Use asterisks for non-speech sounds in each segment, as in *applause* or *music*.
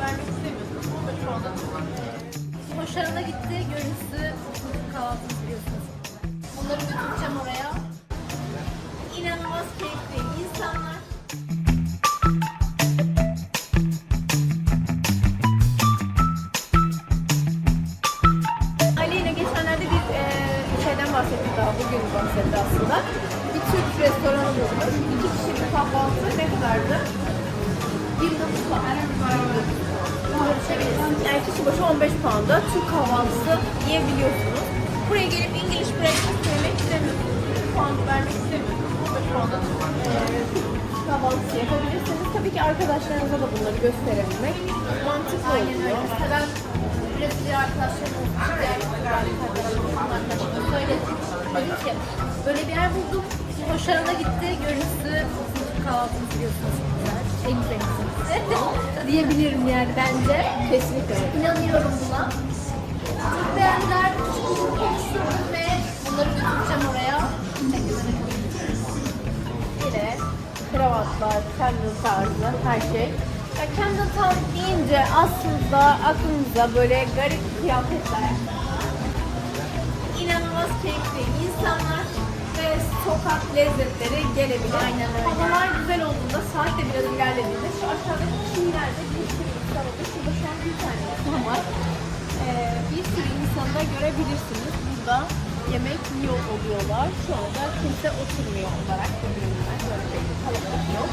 Vermek istemiyorsunuz. 15 puanla Hoşlarına gitti. Görüntüsü kahvaltı biliyorsunuz. Onları götüreceğim oraya. İnanılmaz keyifli insanlar. Ali ile geçenlerde bir e, şeyden bahsettik daha bugün bahsetti aslında. Bir Türk restoranı bulmuş. İki kişilik kahvaltı ne kadardı? 29 puan. Görüşebilirsiniz. Yani kişi başı 15 pound'a Türk kahvaltısı yiyebiliyorsunuz. Buraya gelip English breakfast yemek istemiyorsunuz. 1 pound vermek istemiyorsunuz. 15 pound'a e, kahvaltısı yapabilirsiniz. Tabii ki arkadaşlarınıza da bunları gösterebilmek mantıklı oluyor. Mesela Brezilya arkadaşlarım olmuş, diğer arkadaşlarım, arkadaşlarım söyledi. Dedi ki böyle bir yer buldum. Hoşlarına gitti. Görüntüsü kahvaltımız biliyorsunuz. güzel. Diyebilirim yani bence. Kesinlikle. İnanıyorum buna. Çok beğendiler. Çok konuştum ve bunları götüreceğim oraya. Yine kravatlar, kendin tarzı her şey. Ya Camden Town deyince aslında aklımıza böyle garip kıyafetler, inanılmaz keyifli insanlar sokak lezzetleri gelebilir. Aynen öyle. Havalar güzel olduğunda, saat de biraz ilerlediğinde şu aşağıdaki çiğlerde bir sürü insan oluyor. Şurada şu an bir tane insan var. Ee, bir sürü insanı da görebilirsiniz. Burada yemek yiyor oluyorlar. Şu anda kimse oturmuyor olarak. Böyle bir kalabalık yok.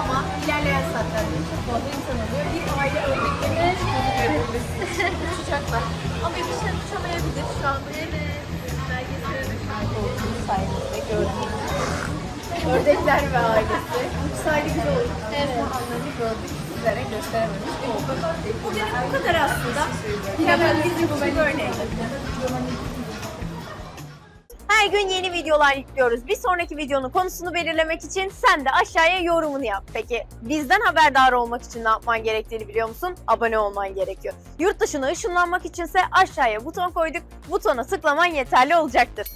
Ama ilerleyen saatlerde çok fazla insan oluyor. Bir aile ördekleri görebiliriz. Uçacaklar. *laughs* Ama bir şey uçamayabilir şu anda. Evet. Belgeselde olduğunu sayemizde gördük. Ördekler ve ailesi. Uçsaydı güzel olur. Evet. Anlarını gördük. Sizlere gösterememiş olduk. Bugün bu kadar aslında. Hemen bizim bu örneği. Her gün yeni videolar yüklüyoruz. Bir sonraki videonun konusunu belirlemek için sen de aşağıya yorumunu yap. Peki bizden haberdar olmak için ne yapman gerektiğini biliyor musun? Abone olman gerekiyor. Yurt dışına ışınlanmak içinse aşağıya buton koyduk. Butona tıklaman yeterli olacaktır.